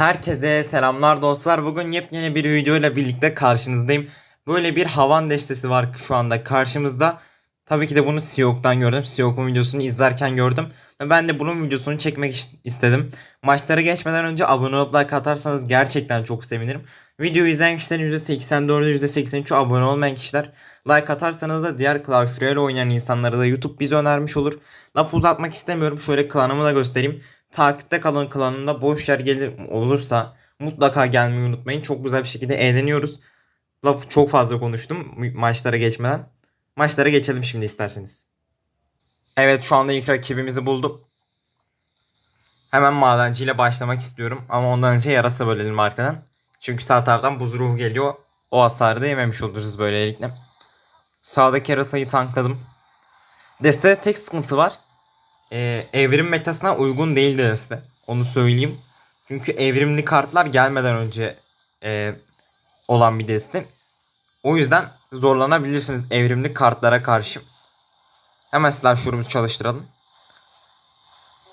Herkese selamlar dostlar. Bugün yepyeni bir video ile birlikte karşınızdayım. Böyle bir havan destesi var şu anda karşımızda. Tabii ki de bunu Siyok'tan gördüm. Siyok'un videosunu izlerken gördüm. Ve ben de bunun videosunu çekmek istedim. Maçlara geçmeden önce abone olup like atarsanız gerçekten çok sevinirim. Videoyu izleyen kişilerin %84'ü %83'ü abone olmayan kişiler. Like atarsanız da diğer Royale oynayan insanlara da YouTube bizi önermiş olur. Laf uzatmak istemiyorum. Şöyle klanımı da göstereyim. Takipte kalın klanında boş yer gelir olursa mutlaka gelmeyi unutmayın. Çok güzel bir şekilde eğleniyoruz. Lafı çok fazla konuştum maçlara geçmeden. Maçlara geçelim şimdi isterseniz. Evet şu anda ilk rakibimizi buldum. Hemen madenciyle başlamak istiyorum. Ama ondan önce yarasa bölelim arkadan. Çünkü sağ taraftan buz ruhu geliyor. O hasarı da yememiş oluruz böylelikle. Sağdaki yarasayı tankladım. Destede tek sıkıntı var. Ee, evrim metasına uygun değil deste. Onu söyleyeyim. Çünkü evrimli kartlar gelmeden önce e, olan bir deste. O yüzden zorlanabilirsiniz evrimli kartlara karşı. Hemen slashur'umuzu çalıştıralım.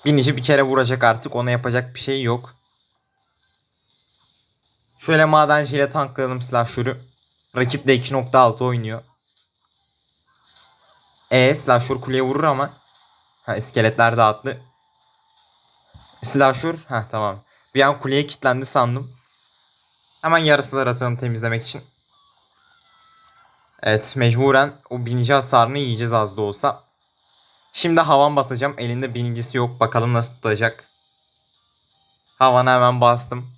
Binici bir kere vuracak artık. Ona yapacak bir şey yok. Şöyle madenciyle tanklayalım slashur'u. Rakip de 2.6 oynuyor. E slashur kuleye vurur ama. Ha iskeletler dağıttı. Slashur. Ha tamam. Bir an kuleye kilitlendi sandım. Hemen yarısılar atalım temizlemek için. Evet mecburen o binici hasarını yiyeceğiz az da olsa. Şimdi havan basacağım. Elinde binicisi yok. Bakalım nasıl tutacak. Havana hemen bastım.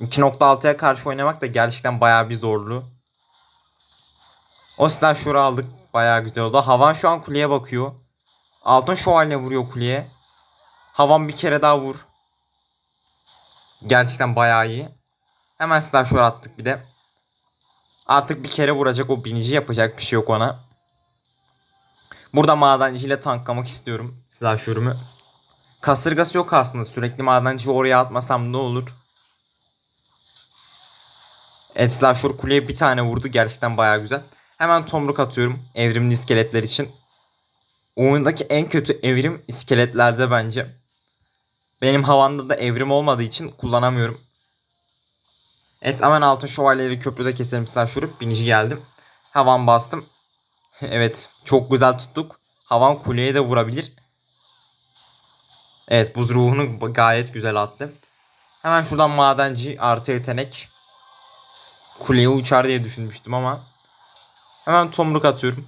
2.6'ya karşı oynamak da gerçekten bayağı bir zorlu. O silahşuru aldık. Bayağı güzel oldu. Havan şu an kuleye bakıyor. Altın şövalye vuruyor kuleye. Havan bir kere daha vur. Gerçekten bayağı iyi. Hemen silahşur attık bir de. Artık bir kere vuracak o binici yapacak bir şey yok ona. Burada madenciyle tanklamak istiyorum silahşurumu. Kasırgası yok aslında. Sürekli madenciyi oraya atmasam ne olur? Evet silahşur kuleye bir tane vurdu. Gerçekten bayağı güzel. Hemen tomruk atıyorum evrimli iskeletler için. Oyundaki en kötü evrim iskeletlerde bence. Benim havanda da evrim olmadığı için kullanamıyorum. Evet hemen altın şövalyeleri köprüde keselim silahşurup binici geldim. Havan bastım. evet çok güzel tuttuk. Havan kuleye de vurabilir. Evet buz ruhunu gayet güzel attı. Hemen şuradan madenci artı yetenek. Kuleye uçar diye düşünmüştüm ama. Hemen tomruk atıyorum.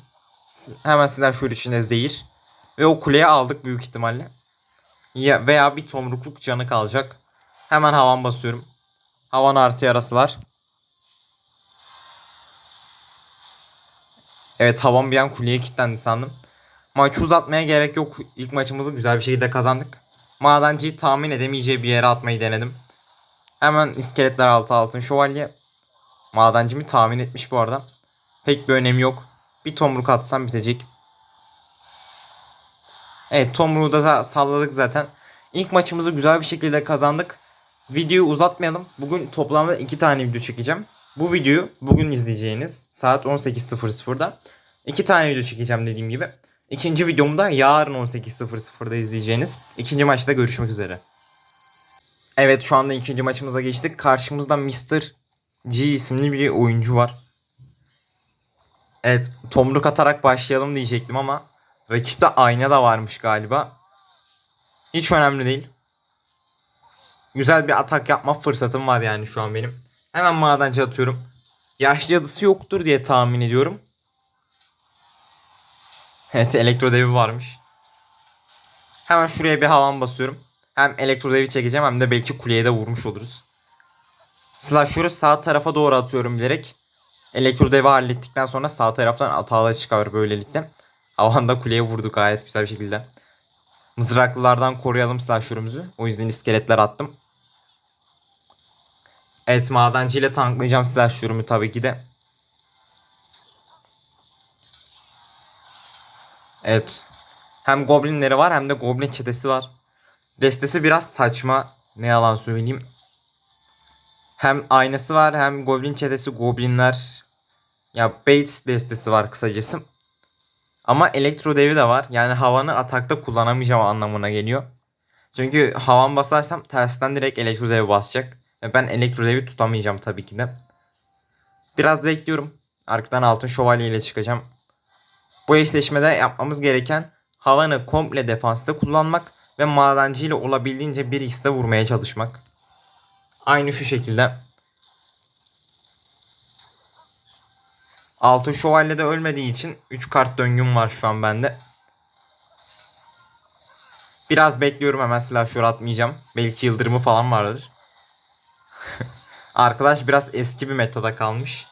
Hemen silahşur içine zehir. Ve o kuleye aldık büyük ihtimalle. Ya veya bir tomrukluk canı kalacak. Hemen havan basıyorum. Havan artı yarasılar. Evet havan bir an kuleye kilitlendi sandım. Maçı uzatmaya gerek yok. İlk maçımızı güzel bir şekilde kazandık. Madenciyi tahmin edemeyeceği bir yere atmayı denedim. Hemen iskeletler altı altın şövalye. Madencimi tahmin etmiş bu arada. Pek bir önemi yok. Bir tomruk atsam bitecek. Evet tomruğu da salladık zaten. İlk maçımızı güzel bir şekilde kazandık. Videoyu uzatmayalım. Bugün toplamda iki tane video çekeceğim. Bu videoyu bugün izleyeceğiniz saat 18.00'da iki tane video çekeceğim dediğim gibi. İkinci videomu da yarın 18.00'da izleyeceğiniz. ikinci maçta görüşmek üzere. Evet şu anda ikinci maçımıza geçtik. Karşımızda Mr. G isimli bir oyuncu var. Evet tomruk atarak başlayalım diyecektim ama rakipte ayna da varmış galiba. Hiç önemli değil. Güzel bir atak yapma fırsatım var yani şu an benim. Hemen madenci atıyorum. Yaşlı cadısı yoktur diye tahmin ediyorum. Evet elektro devi varmış. Hemen şuraya bir havan basıyorum. Hem elektro devi çekeceğim hem de belki kuleye de vurmuş oluruz. Slash'ları sağ tarafa doğru atıyorum bilerek. Elektro devi hallettikten sonra sağ taraftan hatalı çıkar böylelikle. Havanda kuleye vurduk gayet güzel bir şekilde. Mızraklılardan koruyalım slashörümüzü. O yüzden iskeletler attım. Evet madenciyle tanklayacağım slashörümü tabii ki de. Evet. Hem goblinleri var hem de goblin çetesi var. Destesi biraz saçma. Ne yalan söyleyeyim. Hem aynası var hem goblin çetesi goblinler. Ya Bates destesi var kısacası. Ama elektro devi de var. Yani havanı atakta kullanamayacağım anlamına geliyor. Çünkü havan basarsam tersten direkt elektrodevi basacak. Ve ben elektrodevi tutamayacağım tabii ki de. Biraz bekliyorum. Arkadan altın şövalye ile çıkacağım. Bu eşleşmede yapmamız gereken havanı komple defansta kullanmak ve madenci ile olabildiğince bir x'de vurmaya çalışmak. Aynı şu şekilde. Altın şövalye de ölmediği için 3 kart döngüm var şu an bende. Biraz bekliyorum hemen silahşör atmayacağım. Belki yıldırımı falan vardır. Arkadaş biraz eski bir metada kalmış.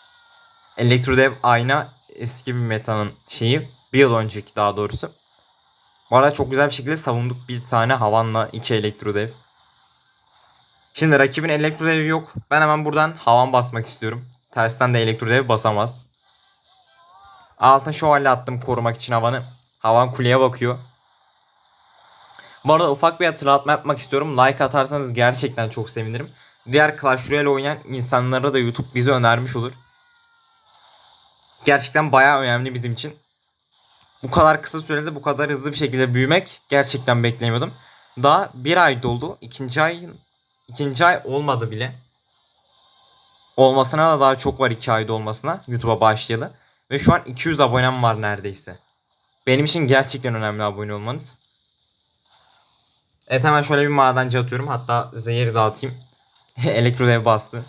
Elektrodev ayna eski bir metanın şeyi. Bir yıl önceki daha doğrusu. Bu arada çok güzel bir şekilde savunduk bir tane havanla iki elektrodev. Şimdi rakibin elektrodevi yok. Ben hemen buradan havan basmak istiyorum. Tersten de elektrodev basamaz. Altın şövalye attım korumak için havanı. Havan kuleye bakıyor. Bu arada ufak bir hatırlatma yapmak istiyorum. Like atarsanız gerçekten çok sevinirim. Diğer Clash Royale oynayan insanlara da YouTube bizi önermiş olur. Gerçekten bayağı önemli bizim için. Bu kadar kısa sürede bu kadar hızlı bir şekilde büyümek gerçekten beklemiyordum. Daha bir ay doldu. İkinci ay ikinci ay olmadı bile. Olmasına da daha çok var iki ayda olmasına YouTube'a başlayalı. Ve şu an 200 abonem var neredeyse. Benim için gerçekten önemli abone olmanız. Evet hemen şöyle bir madenci atıyorum. Hatta zehir dağıtayım. Elektrodev bastı.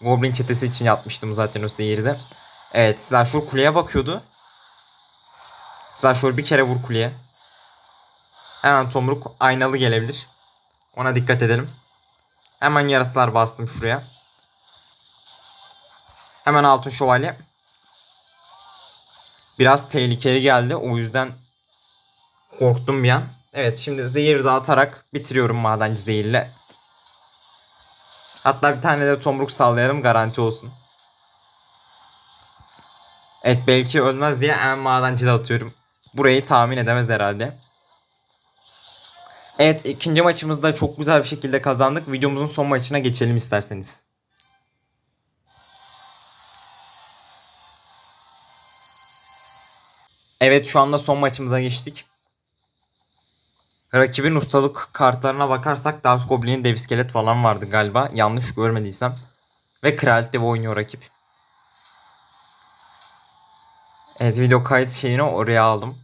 Goblin çetesi için yapmıştım zaten o zehiri de. Evet Slasher kuleye bakıyordu. Slasher bir kere vur kuleye. Hemen tomruk aynalı gelebilir. Ona dikkat edelim. Hemen yarasılar bastım şuraya. Hemen altın şövalye. Biraz tehlikeli geldi. O yüzden korktum bir an. Evet şimdi zehir dağıtarak bitiriyorum madenci zehirle. Hatta bir tane de tomruk sallayalım garanti olsun. Evet belki ölmez diye en madenci de atıyorum. Burayı tahmin edemez herhalde. Evet ikinci maçımızda çok güzel bir şekilde kazandık. Videomuzun son maçına geçelim isterseniz. Evet şu anda son maçımıza geçtik. Rakibin ustalık kartlarına bakarsak Dark Goblin'in dev iskelet falan vardı galiba. Yanlış görmediysem. Ve Kraliyet Devi oynuyor rakip. Evet video kayıt şeyini oraya aldım.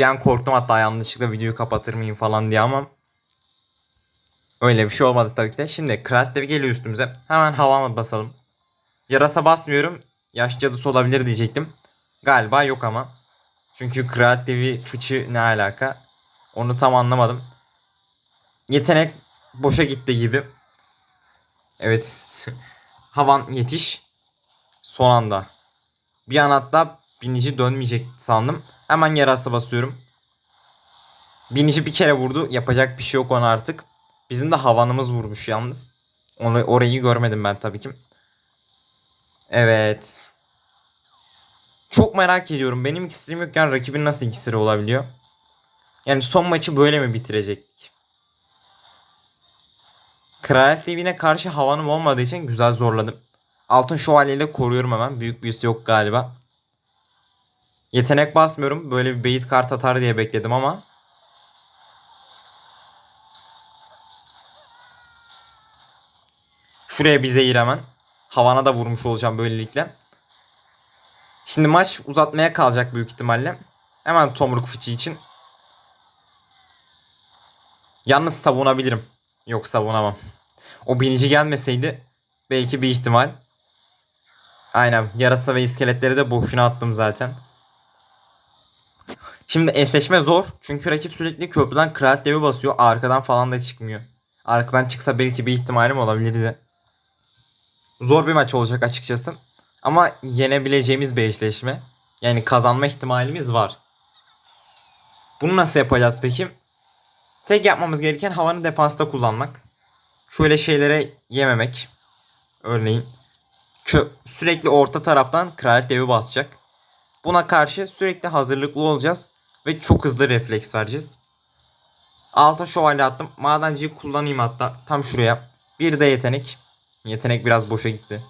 Bir an korktum hatta yanlışlıkla videoyu kapatır mıyım falan diye ama öyle bir şey olmadı tabii ki de. Şimdi Kraliyet Devi geliyor üstümüze. Hemen havama basalım. Yarasa basmıyorum. Yaş cadısı olabilir diyecektim. Galiba yok ama. Çünkü Kraliyet Devi fıçı ne alaka? Onu tam anlamadım. Yetenek boşa gitti gibi. Evet. Havan yetiş. Son anda. Bir an hatta binici dönmeyecek sandım. Hemen yarası basıyorum. Binici bir kere vurdu. Yapacak bir şey yok ona artık. Bizim de havanımız vurmuş yalnız. Onu, orayı görmedim ben tabii ki. Evet. Çok merak ediyorum. Benim iksirim yokken rakibin nasıl iksiri olabiliyor? Yani son maçı böyle mi bitirecektik? Kraliyet Levi'ne karşı havanım olmadığı için güzel zorladım. Altın şövalyeyle koruyorum hemen. Büyük büyüsü yok galiba. Yetenek basmıyorum. Böyle bir beyit kart atar diye bekledim ama. Şuraya bir zehir hemen. Havana da vurmuş olacağım böylelikle. Şimdi maç uzatmaya kalacak büyük ihtimalle. Hemen tomruk fıçı için Yalnız savunabilirim. Yok savunamam. O binici gelmeseydi belki bir ihtimal. Aynen yarasa ve iskeletleri de boşuna attım zaten. Şimdi eşleşme zor. Çünkü rakip sürekli köprüden kraliyet devi basıyor. Arkadan falan da çıkmıyor. Arkadan çıksa belki bir ihtimalim olabilirdi. Zor bir maç olacak açıkçası. Ama yenebileceğimiz bir eşleşme. Yani kazanma ihtimalimiz var. Bunu nasıl yapacağız peki? Tek yapmamız gereken havanı defansta kullanmak. Şöyle şeylere yememek. Örneğin kö sürekli orta taraftan kraliyet devi basacak. Buna karşı sürekli hazırlıklı olacağız ve çok hızlı refleks vereceğiz. Altın şövalye attım. Madenciyi kullanayım hatta tam şuraya. Bir de yetenek. Yetenek biraz boşa gitti.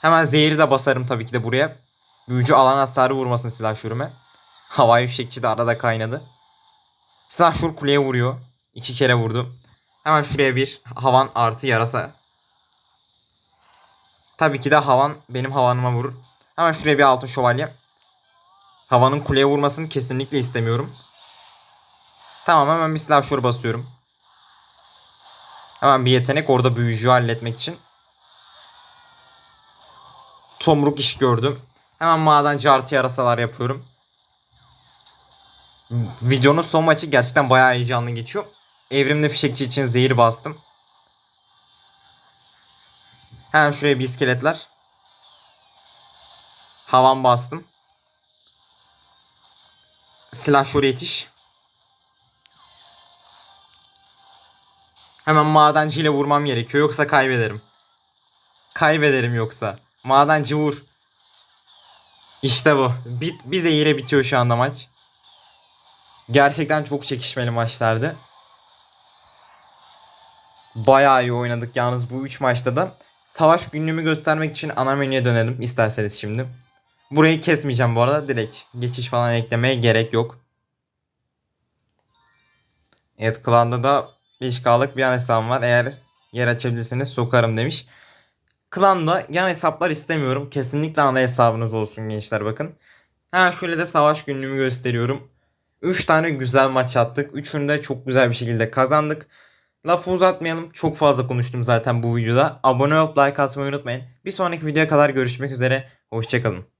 Hemen zehri de basarım tabii ki de buraya. Büyücü alan hasarı vurmasın silah şürüme. Havai fişekçi de arada kaynadı. Silahşur kuleye vuruyor. İki kere vurdu. Hemen şuraya bir havan artı yarasa. Tabii ki de havan benim havanıma vurur. Hemen şuraya bir altın şövalye. Havanın kuleye vurmasını kesinlikle istemiyorum. Tamam hemen bir silahşur basıyorum. Hemen bir yetenek orada büyücüyü halletmek için. Tomruk iş gördüm. Hemen madenci artı yarasalar yapıyorum. Videonun son maçı gerçekten bayağı heyecanlı geçiyor. Evrimli fişekçi için zehir bastım. Hemen şuraya bir iskeletler. Havan bastım. Silah şuraya yetiş. Hemen madenciyle vurmam gerekiyor yoksa kaybederim. Kaybederim yoksa. Madenci vur. İşte bu. Bit, bir zehire bitiyor şu anda maç. Gerçekten çok çekişmeli maçlardı. Bayağı iyi oynadık yalnız bu 3 maçta da. Savaş günlüğümü göstermek için ana menüye dönelim isterseniz şimdi. Burayı kesmeyeceğim bu arada direkt. Geçiş falan eklemeye gerek yok. Evet klanda da 5K'lık bir an hesabım var. Eğer yer açabilirseniz sokarım demiş. Klanda yan hesaplar istemiyorum. Kesinlikle ana hesabınız olsun gençler bakın. Ha şöyle de savaş günlüğümü gösteriyorum. 3 tane güzel maç attık. Üçünü de çok güzel bir şekilde kazandık. Lafı uzatmayalım. Çok fazla konuştum zaten bu videoda. Abone olup like atmayı unutmayın. Bir sonraki videoya kadar görüşmek üzere. Hoşçakalın.